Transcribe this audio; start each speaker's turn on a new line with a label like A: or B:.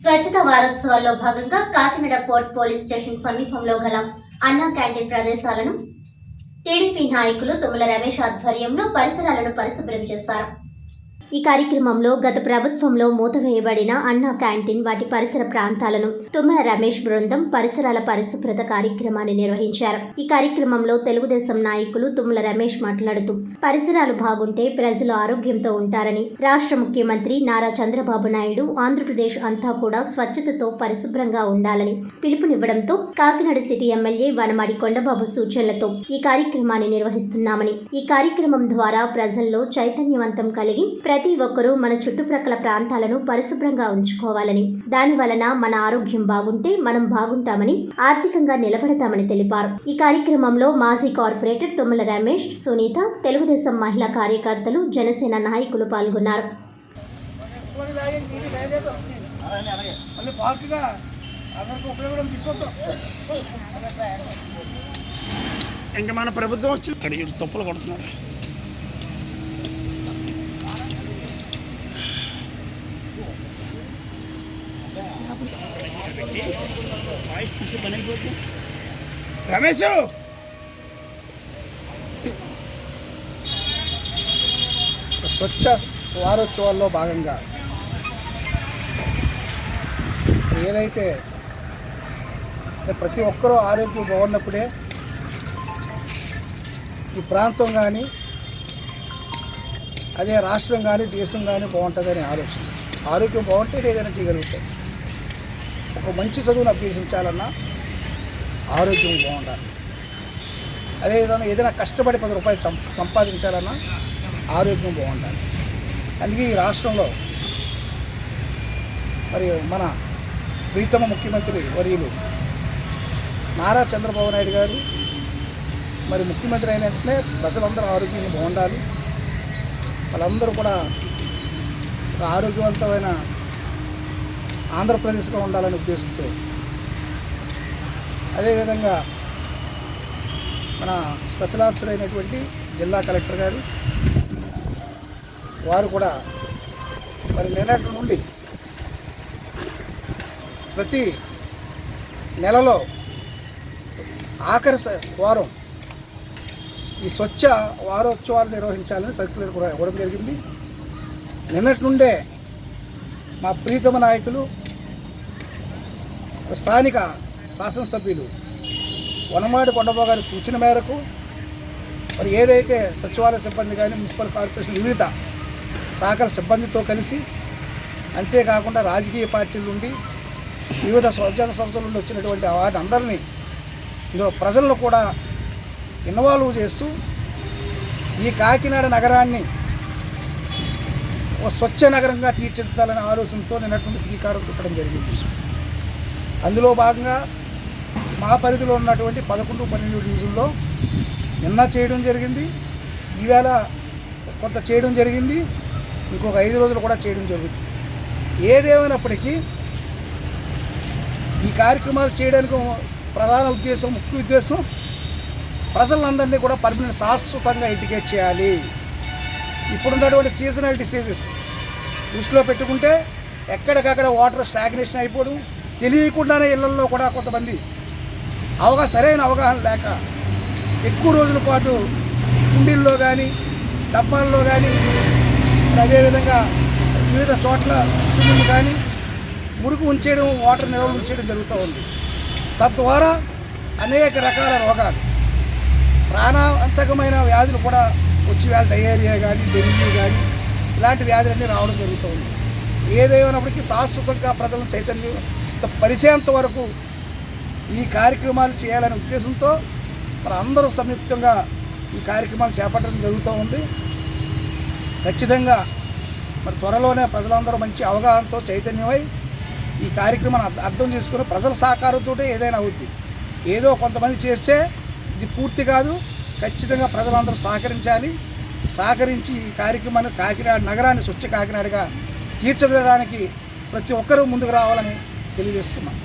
A: స్వచ్ఛత వారోత్సవాల్లో భాగంగా కాకినాడ పోర్ట్ పోలీస్ స్టేషన్ సమీపంలో గల అన్నా క్యాంటీన్ ప్రదేశాలను టీడీపీ నాయకులు తుమ్మల రమేష్ ఆధ్వర్యంలో పరిసరాలను పరిశుభ్రం చేశారు. ఈ కార్యక్రమంలో గత ప్రభుత్వంలో మూతవేయబడిన అన్నా క్యాంటీన్ వాటి పరిసర ప్రాంతాలను తుమ్మల రమేష్ బృందం పరిసరాల పరిశుభ్రత కార్యక్రమాన్ని నిర్వహించారు. ఈ కార్యక్రమంలో తెలుగుదేశం నాయకులు తుమ్మల రమేష్ మాట్లాడుతూ పరిసరాలు బాగుంటే ప్రజలు ఆరోగ్యంతో ఉంటారని రాష్ట్ర ముఖ్యమంత్రి నారా చంద్రబాబు నాయుడు ఆంధ్రప్రదేశ్ అంతా కూడా స్వచ్ఛతతో పరిశుభ్రంగా ఉండాలని పిలుపునివ్వడంతో కాకినాడ సిటీ ఎమ్మెల్యే వనమాడి కొండబాబు సూచనలతో ఈ కార్యక్రమాన్ని నిర్వహిస్తున్నామని ఈ కార్యక్రమం ద్వారా ప్రజల్లో చైతన్యవంతం కలిగి ప్రతి ఒక్కరూ మన చుట్టుప్రక్కల ప్రాంతాలను పరిశుభ్రంగా ఉంచుకోవాలని దాని వలన మన ఆరోగ్యం బాగుంటే మనం బాగుంటామని ఆర్థికంగా నిలబడతామని తెలిపారు. ఈ కార్యక్రమంలో మాజీ కార్పొరేటర్ తుమ్మల రమేష్ సునీత తెలుగుదేశం మహిళా కార్యకర్తలు జనసేన నాయకులు పాల్గొన్నారు.
B: ఇంకా మన ప్రభుత్వం వచ్చి తప్పులు కొడుతున్నారు. వాయిస్ తీసే పని అయిపోతుంది. రమేష్!
C: స్వచ్ఛ వారోత్సవాల్లో భాగంగా ఏదైతే ప్రతి ఒక్కరూ ఆరోగ్యం బాగున్నప్పుడే ఈ ప్రాంతం కానీ అదే రాష్ట్రం కానీ దేశం కానీ బాగుంటుందని ఆలోచన. ఆరోగ్యం బాగుంటే ఏదైనా చేయగలుగుతాయి ఒక మంచి చదువును అభ్యసించాలన్నా ఆరోగ్యం బాగుండాలి. అదేవిధంగా ఏదైనా కష్టపడి పది రూపాయలు సం- సంపాదించాలన్నా ఆరోగ్యం బాగుండాలి. అందుకే ఈ రాష్ట్రంలో మరి మన ప్రీతమ ముఖ్యమంత్రి వర్యులు నారా చంద్రబాబు నాయుడు గారు మరి ముఖ్యమంత్రి అయిన వెంటనే ప్రజలందరూ ఆరోగ్యంగా బాగుండాలి. వాళ్ళందరూ కూడా ఒక ఆరోగ్యవంతమైన ఆంధ్రప్రదేశ్గా ఉండాలనే ఉద్దేశంతో. అదేవిధంగా మన స్పెషల్ ఆఫీసర్ అయినటువంటి జిల్లా కలెక్టర్ గారు వారు కూడా మరి నిన్నటి నుండి ప్రతి నెలలో ఆఖరి వారం ఈ స్వచ్ఛ వారోత్సవాలు నిర్వహించాలని సర్క్యులర్ కూడా ఇవ్వడం జరిగింది. నిన్నటి నుండే మా ప్రీతమ నాయకులు స్థానిక శాసనసభ్యులు వనమాడి కొండబాబు గారి సూచన మేరకు మరి ఏదైతే సచివాలయ సిబ్బంది కానీ మున్సిపల్ కార్పొరేషన్ వివిధ సహకార సిబ్బందితో కలిసి అంతేకాకుండా రాజకీయ పార్టీల నుండి వివిధ స్వచ్ఛంద సంస్థల నుండి వచ్చినటువంటి వాటి అందరినీ ఇందులో ప్రజలను కూడా ఇన్వాల్వ్ చేస్తూ ఈ కాకినాడ నగరాన్ని ఒక స్వచ్ఛ నగరంగా తీర్చిదిద్దాలనే ఆలోచనతో నిన్నటువంటి శ్రీకారం చుట్టడం జరిగింది. అందులో భాగంగా మా పరిధిలో ఉన్నటువంటి పదకొండు పన్నెండు డివిజన్లో నిన్న చేయడం జరిగింది. ఈవేళ కొంత చేయడం జరిగింది. ఇంకొక ఐదు రోజులు కూడా చేయడం జరుగుతుంది. ఏదేమైనప్పటికీ ఈ కార్యక్రమాలు చేయడానికి ప్రధాన ఉద్దేశం ముఖ్య ఉద్దేశం ప్రజలందరినీ కూడా పర్మనెంట్ శాశ్వతంగా ఇండికేట్ చేయాలి. ఇప్పుడున్నటువంటి సీజనల్ డిసీజెస్ దృష్టిలో పెట్టుకుంటే ఎక్కడికక్కడ వాటర్ స్టాగ్నేషన్ అయిపోవడం తెలియకుండానే ఇళ్ళలో కూడా కొంతమంది అవగా సరైన అవగాహన లేక ఎక్కువ రోజుల పాటు కుండీల్లో కానీ డబ్బాల్లో కానీ అదేవిధంగా వివిధ చోట్ల కానీ మురుగు ఉంచేయడం వాటర్ నిల్వలు ఉంచేయడం జరుగుతూ ఉంది. తద్వారా అనేక రకాల రోగాలు ప్రాణాంతకమైన వ్యాధులు కూడా వచ్చి వేళ డయేరియా కానీ డెంగ్యూ కానీ ఇలాంటి వ్యాధులన్నీ రావడం జరుగుతూ ఉంది. ఏదేమైనప్పటికీ శాశ్వతంగా ప్రజలను చైతన్యం పరిచయంత వరకు ఈ కార్యక్రమాలు చేయాలనే ఉద్దేశంతో మరి అందరూ సంయుక్తంగా ఈ కార్యక్రమాలు చేపట్టడం జరుగుతూ ఉంది. ఖచ్చితంగా మరి త్వరలోనే ప్రజలందరూ మంచి అవగాహనతో చైతన్యమై ఈ కార్యక్రమాన్ని అర్థం చేసుకుని ప్రజల సహకారంతో ఏదైనా అవుద్ది. ఏదో కొంతమంది చేస్తే ఇది పూర్తి కాదు. ఖచ్చితంగా ప్రజలందరూ సహకరించాలి. సహకరించి ఈ కార్యక్రమాన్ని కాకినాడ నగరాన్ని స్వచ్ఛ కాకినాడగా తీర్చిదిద్దడానికి ప్రతి ఒక్కరూ ముందుకు రావాలని తెలియజేస్తున్నాను